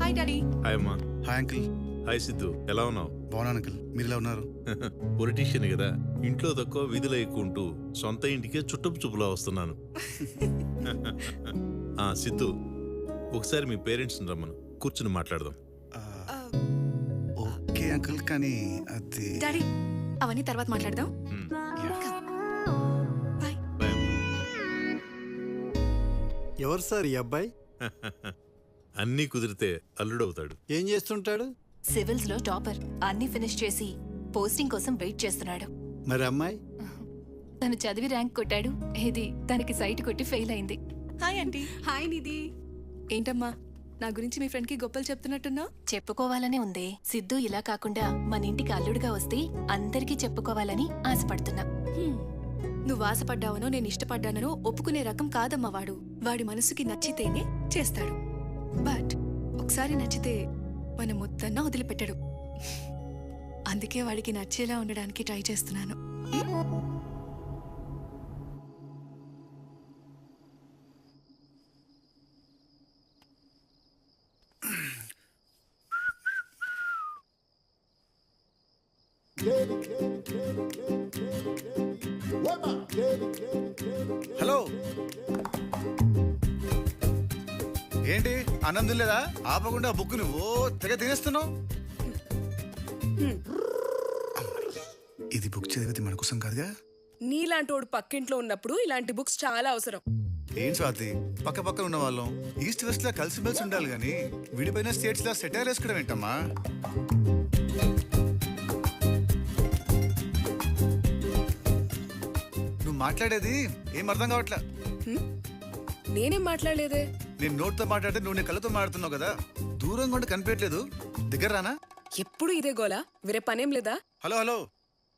Hi daddy hi అమ్మా. Hi uncle hi Siddhu. ఎలా ఉన్నావు? బాగున్నాను అంకిల్ మీరు ఇలా ఉన్నారు? పొలిటీషియన్ కదా. ఇంట్లో తక్కువ విధులు ఎక్కువ ఉంటూ సొంత ఇంటికే చుట్టపు చూపులా వస్తున్నాను. ఆ సిద్ధు ఒకసారి మీ పేరెంట్స్ని రమ్మను. కూర్చుని మాట్లాడదాం. ఓకే అంకిల్ కానీ అది డాడీ అవన్నీ తర్వాత మాట్లాడదాం. అమ్మా. ఎవరు సార్ ఈ అబ్బాయి? అన్నీ కుదిరితే అల్లుడవుతాడు. ఏం చేస్తుంటాడు? సివిల్స్లో టాపర్. అన్ని ఫినిష్ చేసి పోస్టింగ్ కోసం వెయిట్ చేస్తున్నాడు. మరి అమ్మాయి? తను చదివి ర్యాంక్ కొట్టాడు. ఇది తనకి సైట్ కొట్టి ఫెయిల్ అయింది. Hi aunty hi Nidhi. ఏంటమ్మా నా గురించి మీ ఫ్రెండ్కి గొప్పలు చెప్తున్నట్టున్నా చెప్పుకోవాలనే ఉంది. సిద్ధు ఇలా కాకుండా మన ఇంటికి అల్లుడుగా వస్తే అందరికీ చెప్పుకోవాలని ఆశపడుతున్నా. నువ్వు ఆశపడ్డావనో నేను ఇష్టపడ్డానో ఒప్పుకునే రకం కాదమ్మా వాడు. వాడి మనసుకి నచ్చితేనే చేస్తాడు. బట్ ఒకసారి నచ్చితే మన మొత్తన్నా వదిలిపెట్టడు. అందుకే వాడికి నచ్చేలా ఉండడానికి ట్రై చేస్తున్నాను. ఆనందం లేదా ఆపకుండా బుక్ నువ్వు తెగ తినేస్తున్నావు. ఇది బుక్ చదివితే మన కోసం కాదుగా? నీలాంటోడు పక్కింట్లో ఉన్నప్పుడు ఇలాంటి బుక్స్ చాలా అవసరం. ఏం స్వాతి? పక్క పక్కన ఉన్న వాళ్ళం. ఈస్ట్ వెస్ట్ లా కలిసిమెలిసి ఉండాలి కానీ విడిపోయిన స్టేట్స్ లా సెటైర్ వేసుకోవడం ఏంటమ్మా? నువ్వు మాట్లాడేది ఏం అర్థం కావట్లే? నేనేం మాట్లాడలేదే? నేను నోట్తో మాట్లాడితే నువ్వు నీ కళ్ళతో మాట్లాడుతున్నావు కదా? దూరంగా ఉండి కనిపించట్లేదు. దగ్గర రానా? ఎప్పుడు ఇదే గోలా? వేరే పనేం లేదా? Hello hello.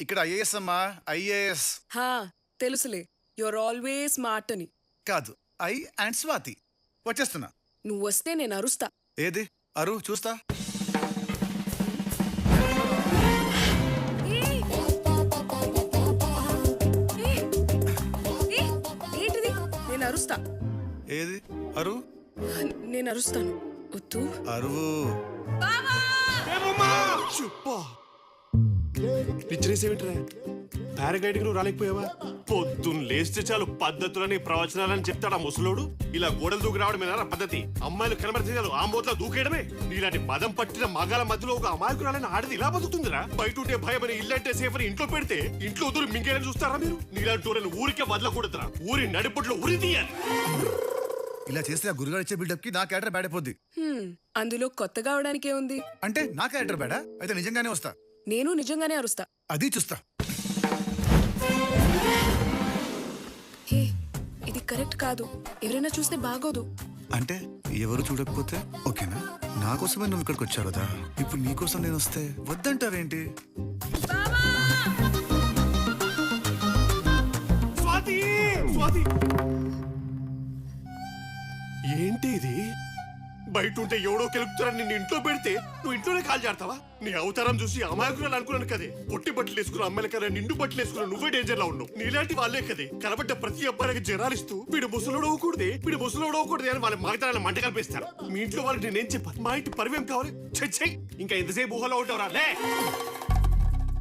ఇక్కడ ఐఏఎస్ అమ్మా ఐఏఎస్. హా తెలుసులే. యువర్ ఆల్వేస్ స్మార్ట్ అని. కాదు ఐ అండ్ స్వాతి. వచ్చేస్తున్నా. నువ్వు వస్తే నేను అరుస్తా. ఏది? అరు చూస్తా. ఏంటిది? నేను అరుస్తా. ఏది? అరు. నేను అరుస్తాను. వద్దు. అరువు పారాగ్లైడింగ్ నువ్వు రాలేకపోయావా? పొద్దున్న లేస్తే చాలు పద్ధతులని ప్రవచనాలని చెప్తాడా ముసలోడు. ఇలా గోడలు దూకి రావడమేనా పద్ధతి? అమ్మాయిలు కనబడితే చాలు ఆ మూతలో దూకేయడమే. నీలాంటి మదం పట్టిన మగాల మధ్యలో ఒక అమాయకురాలని ఆడది ఇలా బతుకుతుందిరా. బయట ఉంటే భయం అని ఇల్లంటే సేఫ్ అని ఇంట్లో పెడితే ఇంట్లో దూరం మింగేయని చూస్తారా మీరు? నీలాంటి ఊరిని ఊరికే వదలకూడదురా. ఊరి నడిపట్లో ఉరి తీయాలి. ఇలా చేస్తే ఆ గురుగారు ఇచ్చే బిల్డప్కి నా క్యారెక్టర్ బ్యాడ్ అయిపోద్ది. హ్మ్, అందులో కొత్తగా అవడానికే ఉంది అంటే నా క్యారెక్టర్ బ్యాడా అయితే నిజంగానే వస్తా. నేను నిజంగానే అరుస్తా. అది చూస్తా. హే ఇది కరెక్ట్ కాదు. ఎవరైనా చూస్తే బాగోదు. అంటే ఎవరు చూడకపోతే? ఓకేనా? నా కోసమే నువ్వు ఇక్కడికి వచ్చావు కదా? ఇప్పుడు నీ కోసం నేను వస్తే వద్దంటావేంటి? స్వాతి! స్వాతి! ఏంటి ఇది? బయట ఉంటే ఎవడో కెలుపుతారని నిన్ను ఇంట్లో పెడితే నువ్వు ఇంట్లోనే కాల్ చేస్తావా? నీ అవతారం చూసి అమాయకురాలు అనుకున్నాను కదే. పొట్టి బట్టలు వేసుకున్న అమ్మాయిల కదా నిండు బట్టలు వేసుకున్న నువ్వే డేంజర్లో ఉన్నావు. నీలాంటి వాళ్ళే కదే. కనబడ్డ ప్రతి అబ్బాయికి జరాలిస్తూ వీడు ముసలోడు అవ్వకూడదే వీడు ముసలోడు అవ్వకూడదే అని వాళ్ళ మాగతాలను మంట కల్పిస్తారు. మీ ఇంట్లో వాళ్ళకి నేనేం చెప్పాలి? మా ఇంటి పరివేం కావాలి? చెయ్ ఇంకా ఎంతసేపు ఊహలో ఉంటావురా.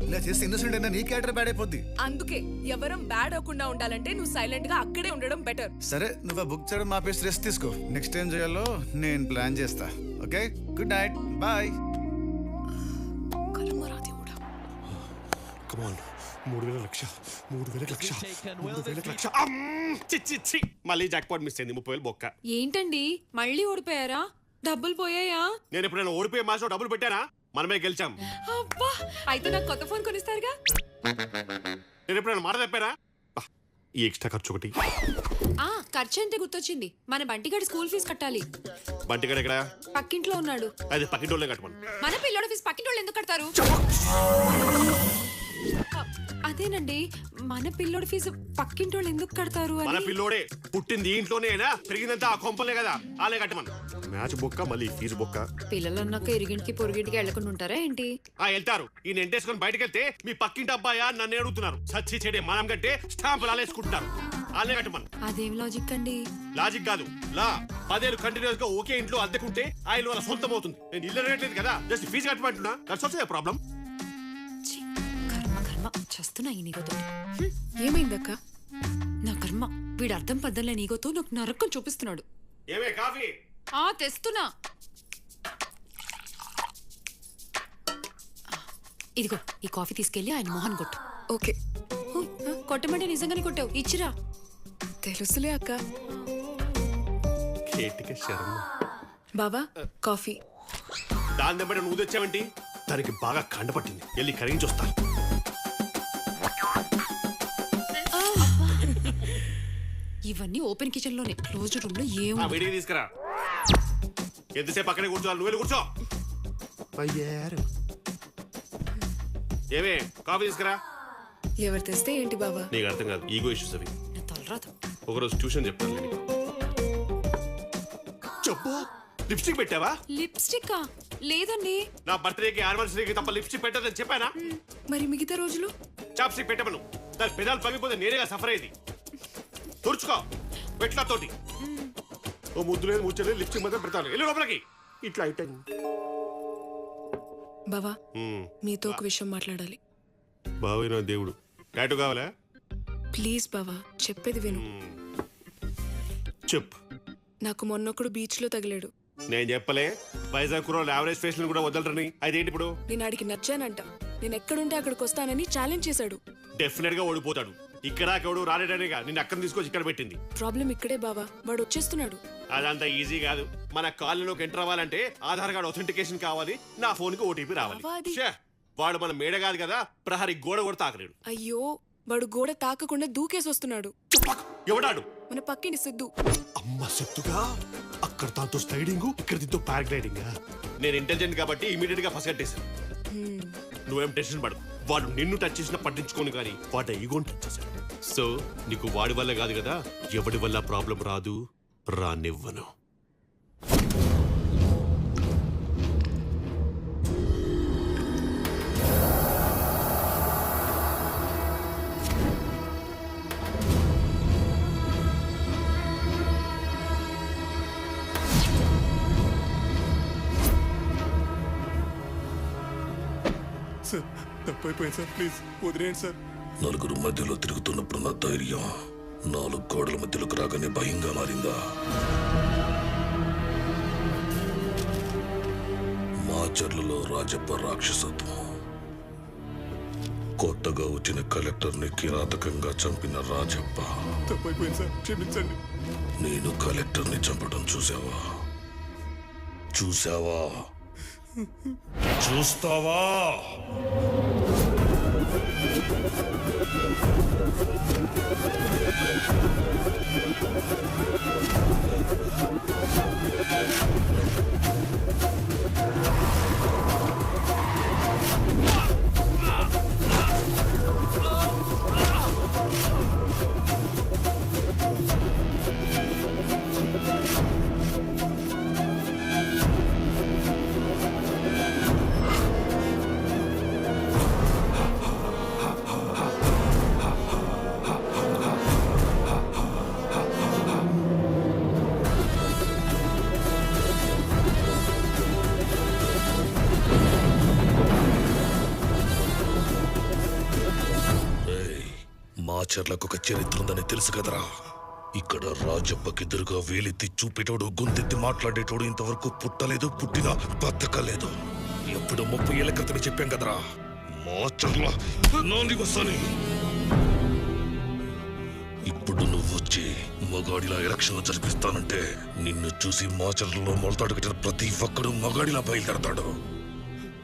ఇలా చేస్తే ఇన్నోసెంట్ అయినా నీ క్యారెక్టర్ బ్యాడ్ అయిపోద్ది. అందుకే ఎవరం బ్యాడ్ అవ్వకుండా ఉండాలంటే నువ్వు సైలెంట్గా అక్కడే ఉండడం బెటర్ సరే నువ్వు బుక్ చేయడం ఆపేసి రెస్ట్ తీసుకో. నెక్స్ట్ టైం చేయాలో నేను ప్లాన్ చేస్తా. ఓకే గుడ్ నైట్ బాయ్ కర్మరాది కూడా కమాన్ మూడు వేల లక్ష. మూడు వేల లక్ష. మూడు వేల లక్ష. అమ్! చి, చి, చి. మళ్ళీ జాక్ పాట్ మిస్ అయింది. ముప్పై వేలు బొక్క. ఏంటండి? మళ్ళీ ఓడిపోయారా? డబ్బులు పోయాయా? నేను ఎప్పుడైనా ఓడిపోయే మాసం డబ్బులు పెట్టానా? మనమే గెలిచాం. అబ్బా! అయితే నాకు కొత్త ఫోన్ కొనిస్తారుగా? నేను ఎప్పుడైనా మాట బా, ఈ ఎక్స్ట్రా ఖర్చు ఒకటి. ఆ ఖర్చు అంతే గుర్తొచ్చింది. మన బంటిగాడి స్కూల్ ఫీజు కట్టాలి. బంటిగాడు ఎక్కడ? పక్కింట్లో ఉన్నాడు. అది పక్కింటోళ్ళే కట్టమను. మన పిల్లోడి ఫీజు పక్కింటోళ్ళు ఎందుకు కడతారు? అదేనండి మన పిల్లోడి ఫీజు పక్కింటోళ్ళు ఎందుకు కడతారు మన అని? పిల్లోడే పుట్టింది ఈ ఇంట్లోనేనా పెరిగిందంతా ఆ కొంపలే కదా ఆలే కట్టమను. మ్యాచ్ బొక్క మళ్ళీ ఫీజు బొక్క. పిల్లలు అన్నాక ఇరిగింటికి పొరుగింటికి వెళ్ళకుండా ఉంటారా ఏంటి? ఆ వెళ్తారు. ఈయన ఎంటేసుకొని బయటకు వెళ్తే మీ పక్కింటి అబ్బాయా నన్ను అడుగుతున్నారు. సచ్చి చెడే మనం కంటే స్టాంపులు అలేసుకుంటున్నారు వాళ్ళే కట్టమను. అదేం లాజిక్ అండి? లాజిక్ కాదు. లా పదేళ్ళు కంటిన్యూస్గా ఒకే ఇంట్లో అద్దెకుంటే ఆ ఇల్లు వాళ్ళ సొంతం అవుతుంది. నేను ఇల్లు రేట్లేదు కదా జస్ట్ ఫీజు కట్టమంటున్నా. దట్స్ ఆల్సో ప్రాబ్లం చేస్తున్నా ఈ నీగోతో? ఏమైందక్క? నా కర్మ వీడు అర్థం పద్దలే నీగోతో నాకు నరకం చూపిస్తున్నాడు. ఏమే కాఫీ? ఆ తెస్తున్నా. ఇదిగో ఈ కాఫీ తీసుకెళ్ళి ఆయన మోహన్ కొట్టు. ఓకే. కొట్టమంటే నిజంగానే కొట్టావు. ఇచ్చిరా. తెలుసులే అక్క. బావా కాఫీ. దాని దెబ్బటి నువ్వు తెచ్చావంటి? దానికి బాగా కండపట్టింది. వెళ్ళి కరిగించి ఇవన్నీ ఓపెన్ కిచెన్లోనే క్లోజ్డ్ రూమ్లో ఆ ఏం వేడికి తీసుకురా. ఎంతసేపు అక్కడే కూర్చోవాలి నువ్వు వెళ్ళి కూర్చో. అయ్యారు. ఏమే కాఫీ తీసుకురా. ఎవరు తెస్తే ఏంటి బావా? నీకు అర్థం కాదు ఈగో ఇష్యూస్ అవి. నా తలరాత ఒకరోజు ట్యూషన్ చెప్తాను నేను చెప్పు లిప్స్టిక్ పెట్టావా? లిప్స్టిక్? లేదండి. నా బర్త్డేకి యానివర్సరీకి తప్ప లిప్స్టిక్ పెట్టదని చెప్పానా? మరి మిగతా రోజులు? చాప్స్టిక్ పెట్టమను. దాని పెదాలు పగిపోతే నేనేగా సఫర్ అయ్యేది తుడుచుకో. పెట్ల తోటి. ఓ ముద్దు లేదు ముచ్చలేదు లిప్స్టిక్ మాత్రం పెడతాను. వెళ్ళి లోపలికి. ఇట్లా అయిపోయింది బావా మీతో ఒక విషయం మాట్లాడాలి. బాబాయ్ నా దేవుడు. టాటూ కావాలా? ప్లీజ్ బావా చెప్పేది విను. చెప్పు. నాకు మొన్నొకడు బీచ్లో తగిలాడు. నేను చెప్పలే. వైజాగ్ కుర్రోళ్ళు యావరేజ్ ఫేస్ కూడా వదలరని. అదేంటి ఇప్పుడు? నేను ఆడికి నచ్చానంట. నేను ఎక్కడుంటే అక్కడికి వస్తానని ఛాలెంజ్ చేశాడు. డెఫినెట్గా ఓడిపోతాడు. ఇక్కడ అక్కడ రాలేడనేగా నిన్ను అక్కడ తీసుకొచ్చి ఇక్కడ పెట్టింది. ప్రాబ్లం ఇక్కడే బావా వాడు వచ్చేస్తున్నాడు. అదంతా ఈజీ కాదు. మన కాలనీలోకి ఎంటర్ అవ్వాలంటే ఆధార్ కార్డ్ అథెంటికేషన్ కావాలి నా ఫోన్కి ఓటీపీ రావాలి. ఛే, వాడు మన మేడ కాదు కదా ప్రహరీ గోడ కూడా తాకలేడు. అయ్యో వాడు గోడ తాకకుండా దూకేసి వస్తున్నాడు ఎవడాడు? మన పక్కింటి సిద్ధు. అమ్మ సెత్తుగా అక్కడ దాంతో స్లైడింగ్ ఇక్కడ దీంతో పారాగ్లైడింగ్ నేను ఇంటెలిజెంట్ కాబట్టి ఇమీడియట్గా ఫస్ట్ కట్టేశాను నువ్వేం టెన్షన్ పడు వాడు నిన్ను టచ్ చేసినా పట్టించుకోను కానీ వాడు ఈగోని టచ్ చేశాడు. సో నీకు వాడి వల్ల కాదు కదా? ఎవడి వల్ల ప్రాబ్లం రాదు? రానివ్వను. తప్పైపోయింది సార్ ప్లీజ్ వదిలేయండి సార్. నలుగురు మధ్యలో తిరుగుతున్నప్పుడు నా ధైర్యం నాలుగు గోడల మధ్యలోకి రాగానే భయంగా మారిందా? మాచర్లలో రాజప్ప రాక్షసత్వం. కొత్తగా వచ్చిన కలెక్టర్ని కిరాతకంగా చంపిన రాజప్ప. తప్పైపోయింది సార్ క్షమించండి. నేను కలెక్టర్ని చంపడం చూసావా చూసావా చూస్తావా? మాచర్లకు ఒక చరిత్ర ఉందని తెలుసు కదరా. ఇక్కడ రాజప్పకిద్దరుగా వేలెత్తి చూపేటోడు గొంతెత్తి మాట్లాడేటోడు ఇంతవరకు పుట్టలేదు పుట్టినా బతకలేదు. ఎప్పుడు ముప్పై ఏళ్ళ క్రితమే చెప్పాం కదరా. మాచర్ల నాని ఇప్పుడు నువ్వు వచ్చి మగాడిలా ఎలక్షన్లు జరిపిస్తానంటే నిన్ను చూసి మాచర్లలో మొలతాడు కట్టిన ప్రతి ఒక్కడు మగాడిలా బయలుదేరతాడు.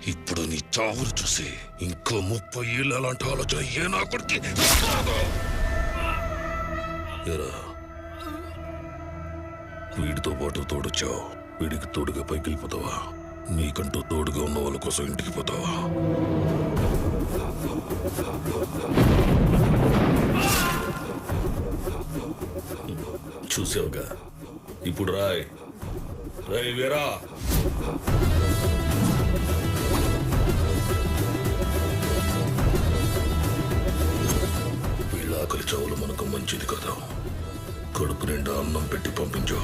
ఇప్పుడు నీ చావును చూసి ఇంకో ముప్పై ఏళ్ళు అలాంటి ఆలోచన ఏ నా వీడితో పాటు తోడొచ్చావు. వీడికి తోడుగా పైకి వెళ్ళిపోతావా? నీకంటూ తోడుగా ఉన్న వాళ్ళ కోసం ఇంటికి పోతావా? చూసావుగా? ఇప్పుడు రాయ్. రాయ్ వీరా. అన్నం పెట్టి పంపించు.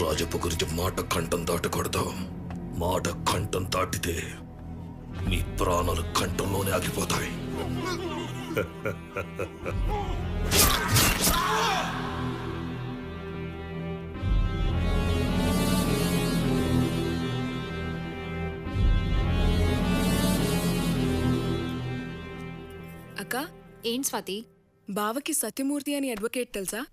రాజపు గురించి మాట కంఠం దాటకూడదు. మాట కంఠం దాటితే మీ ప్రాణాలు కంఠంలోనే ఆగిపోతాయి. అక్క? ఏం స్వాతి? బావకి సత్యమూర్తి అని అడ్వకేట్ తెలుసా?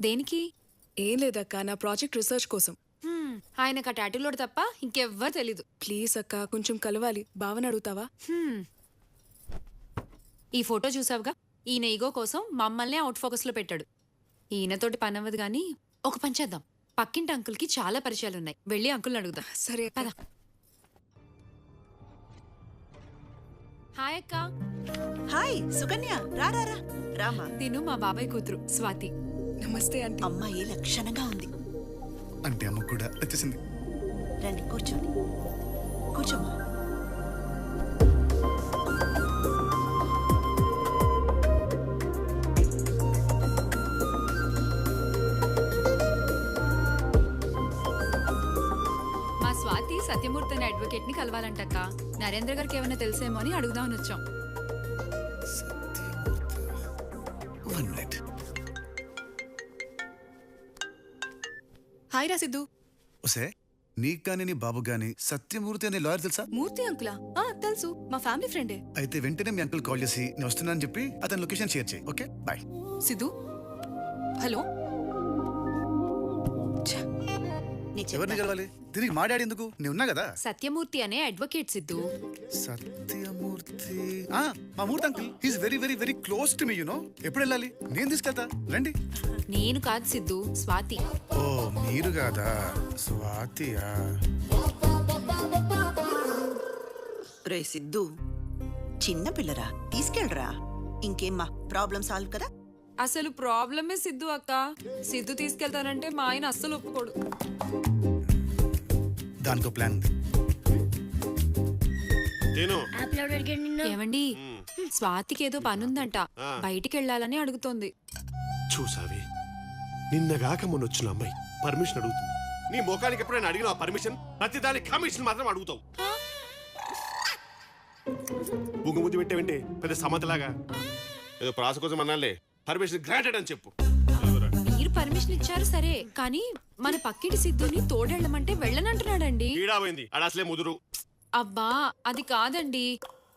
దేనికి? ఏం లేదక్క నా ప్రాజెక్ట్ రీసెర్చ్ కోసం. హ్మ్, ఆయనకు ఆ టాటూలోడు తప్ప ఇంకెవ్వరు తెలీదు. ప్లీజ్ అక్క కొంచెం కలవాలి. బావని అడుగుతావా? హ్మ్. ఈ ఫోటో చూసావుగా? ఈయన ఈగో కోసం మమ్మల్ని అవుట్ ఫోకస్లో పెట్టాడు. ఈయనతోటి పని అవ్వదు గానీ ఒక పని చేద్దాం. పక్కింటి అంకుల్కి చాలా పరిచయాలు ఉన్నాయి వెళ్ళి అంకుల్ని అడుగుదాం. సరే అక్క. పద. హాయ్ అక్క. హాయ్ సుకన్య. రా రా రా. రామా తిను మా బాబాయ్ కూతురు స్వాతి. నమస్తే ఆంటీ. అమ్మాయి లక్షణంగా ఉంది? అంటే అమ్మ కూడా వచ్చేసింది. రండి కూర్చోండి. కూర్చోమ్మా. మా స్వాతి సత్యమూర్తి అనే అడ్వకేట్ని కలవాలంటక్క. నరేంద్ర గారికి ఏమైనా తెలిసేమో అని అడుగుదామని వచ్చాం. హాయ్ రా సిద్ధు. ఒసే నీకు కానీ నీ బాబు గాని సత్యమూర్తి అనే లాయర్ తెలుసా? మూర్తి అంకులా? ఆ తెలుసు. మా ఫ్యామిలీ ఫ్రెండే. అయితే వెంటనే మీ అంకుల్ కాల్ చేసి నేను వస్తున్నానని చెప్పి అతని లొకేషన్ షేర్ చేయి ఓకే? బాయ్. సిద్ధు? హలో? నీ ఎవరిని చెప్పా కలవాలి తిరిగి ఎందుకు? నేను ఉన్నా కదా? సత్యమూర్తి అనే అడ్వకేట్ సిద్ధు. సత్యమూర్తి. ఆ, మా Murthy uncle. He's very very very close to me you know ఎప్పుడు వెళ్ళాలి? నేను తీసుకెళ్తా. రండి. నేను కాదు సిద్ధు స్వాతి. ఓ మీరు కాదా? స్వాతియా? రే సిద్ధు చిన్న పిల్లరా తీసుకెళ్ళరా. ఇంకేమ్మా ప్రాబ్లం సాల్వ్ కదా? అసలు ప్రాబ్లమే సిద్ధు అక్క. సిద్ధు తీసుకెళ్తానంటే మా ఆయన అస్సలు ఒప్పుకోడు. దానికో ప్లాన్ ఉంది. ఏమండి? స్వాతికి ఏదో పనుందంట. బయటికి వెళ్ళాలని అడుగుతోంది. చూసావి? నిన్నగాక మొన్న వచ్చిన అమ్మాయి పర్మిషన్ అడుగుతుంది. నీ ముఖానికి ఎప్పుడైనా అడిగిన పర్మిషన్? ప్రతి దానికి కమిషన్ మాత్రం అడుగుతావు. బుంగుముద్దు పెట్టేవంటే? పెద్ద సమతలాగా. ఏదో ప్రాస కోసం అన్నాలే పర్మిషన్ గ్రాంటెడ్ అని చెప్పు. మీరు పర్మిషన్ ఇచ్చారు సరే కానీ మన పక్కింటి సిద్ధుని తోడెళ్ళమంటే వెళ్ళనంటున్నాడండి. ఈడాపోయింది అడ అసలే ముదురు. అబ్బా అది కాదండి.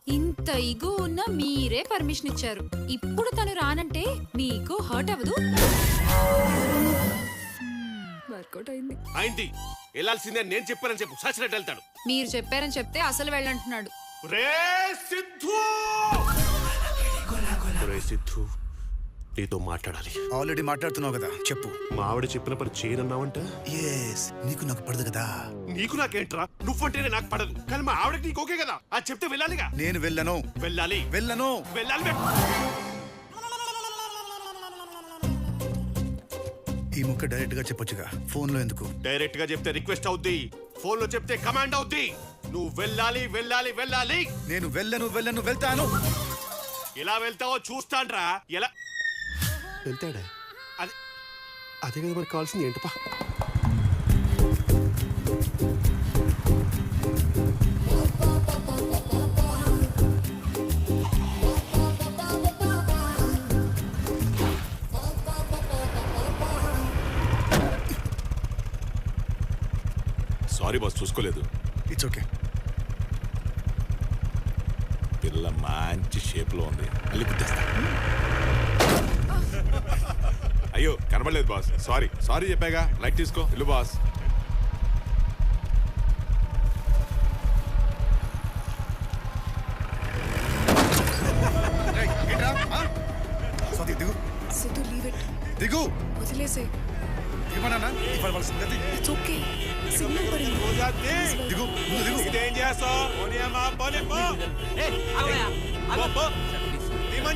ఇంత ఇగో ఉన్న మీరే పర్మిషన్ ఇచ్చారు. ఇప్పుడు తను రానంటే మీకు హర్ట్ అవ్వదు? వర్కౌట్ అయింది. అయింది. వెళ్ళాల్సిందే నేను చెప్పానని చెప్పు. సచ్చినట్టు వెళ్తాడు. మీరు చెప్పారని చెప్తే అసలు వెళ్ళంటున్నాడు రే సిద్ధు! రే సిద్ధు. నీతో మాట్లాడాలి. ఆల్రెడీ మాట్లాడుతున్నావు కదా చెప్పు. మా ఆవిడ చెప్పిన పని చేయనన్నావంట? ఎస్ నీకు నాకు పడదు కదా. నీకు నాకేంట్రా? నువ్వంటేనే నాకు పడదు. కానీ మా ఆవిడకి నీకు ఓకే కదా? అది చెప్తే వెళ్ళాలిగా? నేను వెళ్ళను. వెళ్ళాలి. వెళ్ళను. వెళ్ళాలి. ఈ ముక్క డైరెక్ట్గా చెప్పొచ్చుగా. ఫోన్లో ఎందుకు? డైరెక్ట్గా చెప్తే రిక్వెస్ట్ అవుద్ది. ఫోన్లో చెప్తే కమాండ్ అవుద్ది. నువ్వు వెళ్ళాలి వెళ్ళాలి వెళ్ళాలి. నేను వెళ్ళను వెళ్ళను వెళ్తాను. ఎలా వెళ్తావో చూస్తాన్రా ఎలా? వెళ్తాడా? అదే అదే కదా మనకు కావాల్సింది ఏంటపా సారీ బాస్ చూసుకోలేదు. ఇట్స్ ఓకే పిల్ల మంచి షేప్లో ఉంది. మళ్ళీ గుర్తేస్తా అయ్యో కనబడలేదు బాస్. సారీ సారీ చెప్పాగా. లైట్ తీసుకో. ఇల్లు బాస్. సిద్ధు లీవ్ ఇట్ దిగు. వదిలేసే ఏమన్నా ఇవాళ వాళ్ళ సంగతి ఇట్స్ ఓకే సిగ్నల్ పడింది. దిగు. ముందు దిగు. ఇదేం చేస్తావు?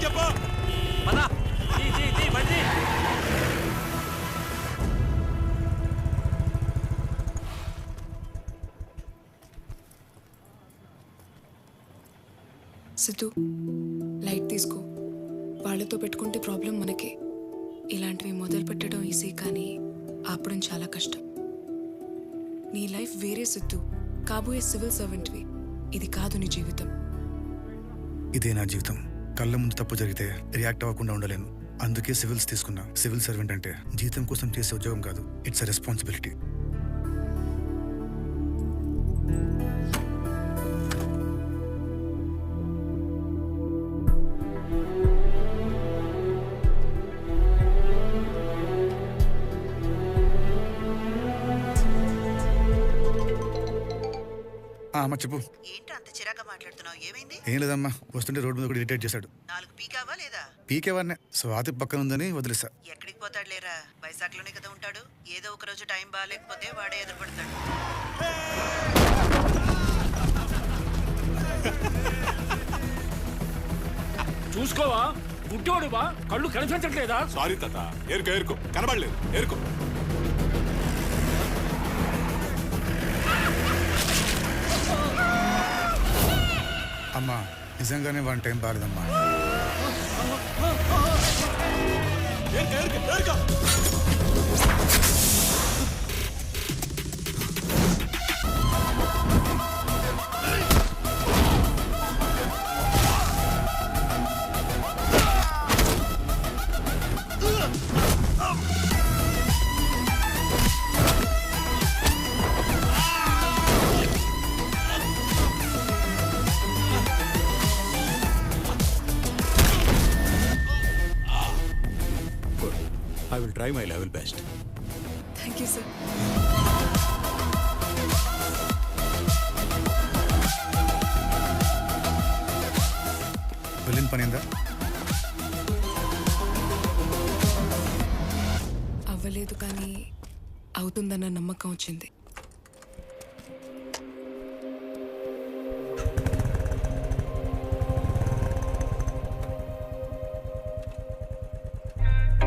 చెప్పు. సిద్ధు లైట్ తీసుకో. వాళ్ళతో పెట్టుకుంటే ప్రాబ్లం మనకే. ఇలాంటివి మొదలు పెట్టడం ఈజీ కానీ ఆపడం చాలా కష్టం. నీ లైఫ్ వేరే సిద్ధు. కాబోయే సివిల్ సర్వెంట్వి. ఇది కాదు నీ జీవితం. ఇదే నా జీవితం. కళ్ళ ముందు తప్పు జరిగితే రియాక్ట్ అవ్వకుండా ఉండలేను. అందుకే సివిల్స్ తీసుకున్నా. సివిల్ సర్వెంట్ అంటే జీతం కోసం చేసే ఉద్యోగం కాదు. ఇట్స్ అ రెస్పాన్సిబిలిటీ అమ్మ చెప్పు. ఏంటి అంత చిరాగా మాట్లాడుతున్నావు? ఏమైంది? ఏం లేదమ్మా వస్తుంటే రోడ్డు మీద కూడా ఇరిటేట్ చేశాడు. నాలుగు పీకావా లేదా? పీకేవాడినే. స్వాతి పక్కన ఉందని వదిలేసా. ఎక్కడికి పోతాడు లేరా? వైజాగ్లోనే కదా ఉంటాడు. ఏదో ఒక రోజు టైం బాగాలేకపోతే వాడే ఎదురుపడతాడు. చూసుకోవా? గుడ్డోడు బా. కళ్ళు కనిపించట్లేదా? సారీ తాత ఏరుకో ఏరుకో. కనబడలేదు ఏరుకో. అమ్మా నిజంగానే వన్ టైం బాగాలేదమ్మా ఏర్క ఏర్క ఏర్క I will try my level best thank you sir వెళ్ళిన పని ఏందా అవ్వలేదు కానీ అవుతుందన్న నమ్మకం వచ్చింది.